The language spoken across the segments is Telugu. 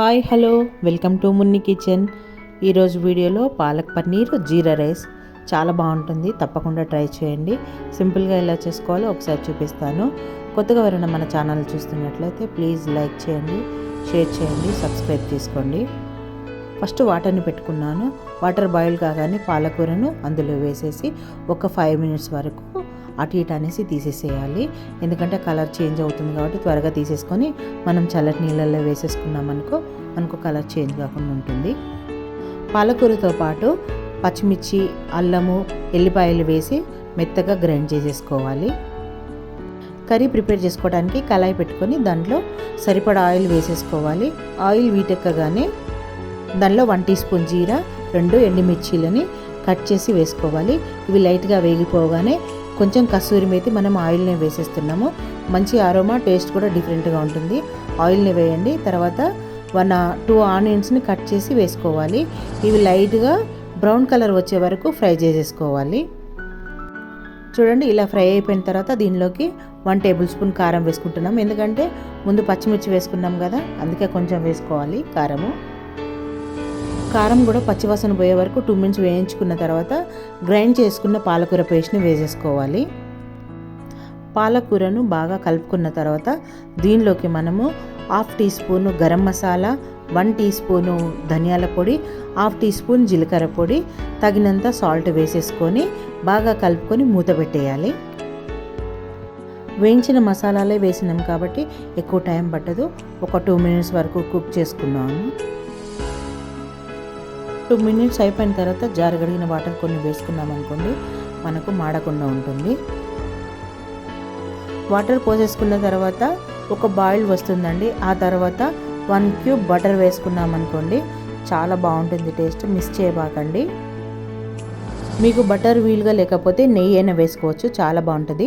Hi hello. Welcome to Munni kitchen. ఈరోజు వీడియోలో పాలక్ పన్నీర్ జీరా రైస్. చాలా బాగుంటుంది. తప్పకుండా ట్రై చేయండి. సింపుల్గా ఎలా చేసుకోవాలో ఒకసారి చూపిస్తాను. కొత్తగా ఎవరైనా మన ఛానల్ చూస్తున్నట్లయితే ప్లీజ్ లైక్ చేయండి షేర్ చేయండి సబ్స్క్రైబ్ చేసుకోండి. ఫస్ట్ వాటర్ని పెట్టుకున్నాను. వాటర్ బాయిల్ కాగానే పాలకూరను అందులో వేసేసి ఒక ఫైవ్ మినిట్స్ వరకు అటు ఇటు అనేసి తీసేసేయాలి. ఎందుకంటే కలర్ చేంజ్ అవుతుంది కాబట్టి త్వరగా తీసేసుకొని మనం చల్లటి నీళ్ళల్లో వేసేసుకున్నామనుకో మనకు కలర్ చేంజ్ కాకుండా ఉంటుంది. పాలకూరతో పాటు పచ్చిమిర్చి అల్లము ఎల్లిపాయలు వేసి మెత్తగా గ్రైండ్ చేసేసుకోవాలి. కర్రీ ప్రిపేర్ చేసుకోవడానికి కళాయి పెట్టుకొని దాంట్లో సరిపడా ఆయిల్ వేసేసుకోవాలి. ఆయిల్ వీటెక్కగానే దానిలో వన్ టీ స్పూన్ జీరా రెండు ఎండుమిర్చీలని కట్ చేసి వేసుకోవాలి. ఇవి లైట్గా వేగిపోగానే కొంచెం కస్తూరి మేతి మనం ఆయిల్ని వేసేస్తున్నాము. మంచి ఆరోమా టేస్ట్ కూడా డిఫరెంట్గా ఉంటుంది. ఆయిల్ని వేయండి. తర్వాత వన్ టూ ఆనియన్స్ని కట్ చేసి వేసుకోవాలి. ఇవి లైట్గా బ్రౌన్ కలర్ వచ్చే వరకు ఫ్రై చేసేసుకోవాలి. చూడండి ఇలా ఫ్రై అయిపోయిన తర్వాత దీనిలోకి వన్ టేబుల్ స్పూన్ కారం వేసుకుంటున్నాం ఎందుకంటే ముందు పచ్చిమిర్చి వేసుకున్నాం కదా అందుకే కొంచెం వేసుకోవాలి కారము. కారం కూడా పచ్చివాసన పోయే వరకు టూ మినిట్స్ వేయించుకున్న తర్వాత గ్రైండ్ చేసుకున్న పాలకూర పేస్ట్ని వేసేసుకోవాలి. పాలకూరను బాగా కలుపుకున్న తర్వాత దీనిలోకి మనము half teaspoon garam masala one teaspoon ధనియాల పొడి హాఫ్ టీ స్పూన్ జీలకర్ర పొడి తగినంత సాల్ట్ వేసేసుకొని బాగా కలుపుకొని మూత పెట్టేయాలి. వేయించిన మసాలాలే వేసినాం కాబట్టి ఎక్కువ టైం పట్టదు. ఒక టూ మినిట్స్ వరకు కుక్ చేసుకున్నాము. టూ మినిట్స్ అయిపోయిన తర్వాత జారగడిగిన వాటర్ కొన్ని వేసుకున్నాం అనుకోండి. మనకు మాడకుండా ఉంటుంది. వాటర్ పోసేసుకున్న తర్వాత ఒక బాయిల్ వస్తుందండి. ఆ తర్వాత వన్ క్యూబ్ బటర్ వేసుకున్నాం అనుకోండి. చాలా బాగుంటుంది టేస్ట్. మిస్ చేయబాకండి. మీకు బటర్ వీల్గా లేకపోతే నెయ్యి అయినా వేసుకోవచ్చు. చాలా బాగుంటుంది.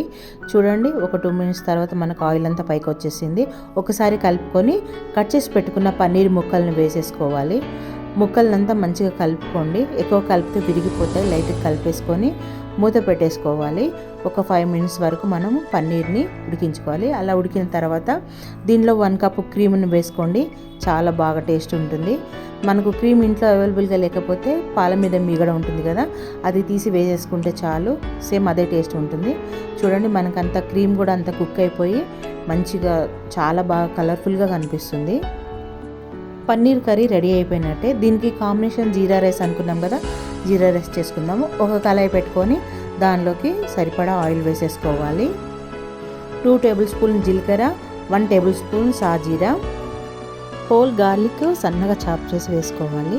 చూడండి ఒక టూ మినిట్స్ తర్వాత మనకు ఆయిల్ అంతా పైకి వచ్చేసింది. ఒకసారి కలుపుకొని కట్ చేసి పెట్టుకున్న పన్నీర్ ముక్కల్ని వేసేసుకోవాలి. ముక్కలనంతా మంచిగా కలుపుకోండి. ఎక్కువ కలిపితే విరిగిపోతాయి. లైట్గా కలిపేసుకొని మూత పెట్టేసుకోవాలి. ఒక ఫైవ్ మినిట్స్ వరకు మనం పన్నీర్ని ఉడికించుకోవాలి. అలా ఉడికిన తర్వాత దీనిలో వన్ కప్ క్రీమ్ని వేసుకోండి. చాలా బాగా టేస్ట్ ఉంటుంది. మనకు క్రీమ్ ఇంట్లో అవైలబుల్గా లేకపోతే పాల మీద మీగడ ఉంటుంది కదా అది తీసి వేసేసుకుంటే చాలు. సేమ్ అదే టేస్ట్ ఉంటుంది. చూడండి మనకంత క్రీమ్ కూడా అంత కుక్ అయిపోయి మంచిగా చాలా బాగా కలర్ఫుల్గా కనిపిస్తుంది. పన్నీర్ కర్రీ రెడీ అయిపోయినట్టే. దీనికి కాంబినేషన్ జీరా రైస్ అనుకున్నాం కదా జీరా రైస్ చేసుకుందాము. ఒక కళాయి పెట్టుకొని దానిలోకి సరిపడా ఆయిల్ వేసేసుకోవాలి. టూ టేబుల్ స్పూన్ జీలకర్ర వన్ టేబుల్ స్పూన్ సాజీరా. హోల్ గార్లిక్ సన్నగా చాప్ చేసి వేసుకోవాలి.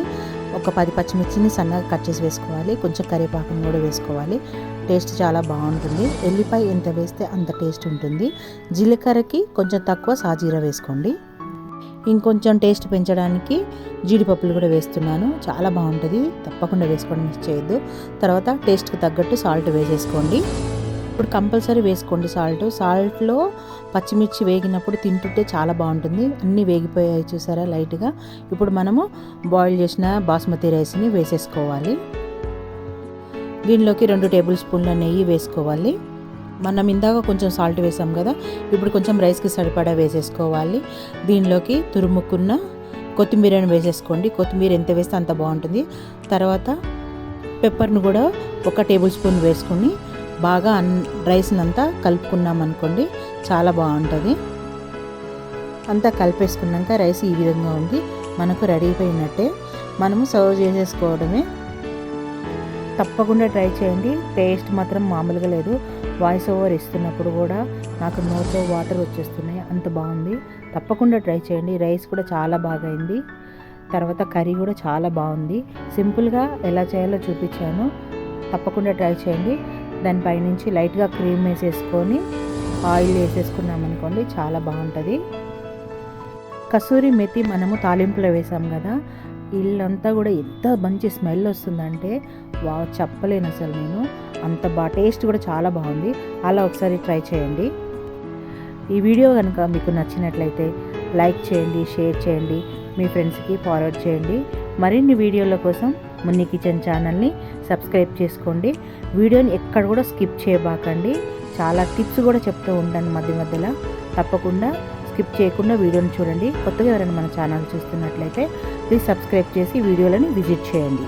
ఒక పది పచ్చిమిర్చిని సన్నగా కట్ చేసి వేసుకోవాలి. కొంచెం కరివేపాకుని కూడా వేసుకోవాలి. టేస్ట్ చాలా బాగుంటుంది. ఎల్లిపాయ ఎంత వేస్తే అంత టేస్ట్ ఉంటుంది. జీలకర్రకి కొంచెం తక్కువ సాజీరా వేసుకోండి. ఇంకొంచెం టేస్ట్ పెంచడానికి జీడిపప్పులు కూడా వేస్తున్నాను. చాలా బాగుంటుంది. తప్పకుండా వేసుకోవడం మిస్ చేయొద్దు. తర్వాత టేస్ట్కి తగ్గట్టు సాల్ట్ వేసేసుకోండి. ఇప్పుడు కంపల్సరీ వేసుకోండి సాల్ట్. సాల్ట్లో పచ్చిమిర్చి వేగినప్పుడు తింటుంటే చాలా బాగుంటుంది. అన్నీ వేగిపోయాయి చూసారా లైట్గా. ఇప్పుడు మనము బాయిల్ చేసిన బాస్మతి రైస్ని వేసేసుకోవాలి. దీనిలోకి రెండు టేబుల్ స్పూన్ల నెయ్యి వేసుకోవాలి. మనం ఇందాక కొంచెం సాల్ట్ వేసాం కదా ఇప్పుడు కొంచెం రైస్కి సరిపడా వేసేసుకోవాలి. దీనిలోకి తురుముకున్న కొత్తిమీరని వేసేసుకోండి. కొత్తిమీర ఎంత వేస్తే అంత బాగుంటుంది. తర్వాత పెప్పర్ను కూడా ఒక టేబుల్ స్పూన్ వేసుకొని బాగా అన్ రైస్ని అంతా కలుపుకున్నాం అనుకోండి చాలా బాగుంటుంది. అంతా కలిపేసుకున్నాక రైస్ ఈ విధంగా ఉంది. మనకు రెడీ అయిపోయినట్టే. మనము సర్వ్ చేసేసుకోవడమే. తప్పకుండా ట్రై చేయండి. టేస్ట్ మాత్రం మామూలుగా లేదు. వాయిస్ ఓవర్ ఇస్తున్నప్పుడు కూడా నాకు నోట్లో వాటర్ వచ్చేస్తున్నాయి. అంత బాగుంది. తప్పకుండా ట్రై చేయండి. రైస్ కూడా చాలా బాగా అయింది తర్వాత కర్రీ కూడా చాలా బాగుంది. సింపుల్గా ఎలా చేయాలో చూపించాను. తప్పకుండా ట్రై చేయండి. దానిపైనుంచి లైట్గా క్రీమ్ వేసేసుకొని ఆయిల్ వేసేసుకున్నాం అనుకోండి చాలా బాగుంటుంది. కసూరి మెతి మనము తాలింపులో వేసాం కదా ఇల్లంతా కూడా ఎంత మంచి స్మెల్ వస్తుందంటే వా చెప్పలేను అసలు నేను. అంత బాగా టేస్ట్ కూడా చాలా బాగుంది. అలా ఒకసారి ట్రై చేయండి. ఈ వీడియో కనుక మీకు నచ్చినట్లయితే లైక్ చేయండి షేర్ చేయండి మీ ఫ్రెండ్స్కి ఫార్వర్డ్ చేయండి. మరిన్ని వీడియోల కోసం మున్ని కిచెన్ ఛానల్ని సబ్స్క్రైబ్ చేసుకోండి. వీడియోని ఎక్కడ కూడా స్కిప్ చేయబాకండి. చాలా టిప్స్ కూడా చెప్తూ ఉంటాను మధ్య మధ్యలో. తప్పకుండా స్కిప్ చేయకుండా వీడియోని చూడండి. కొత్తగా ఎవరైనా మన ఛానల్ చూస్తున్నట్లయితే ప్లీజ్ సబ్స్క్రైబ్ చేసి వీడియోలను విజిట్ చేయండి.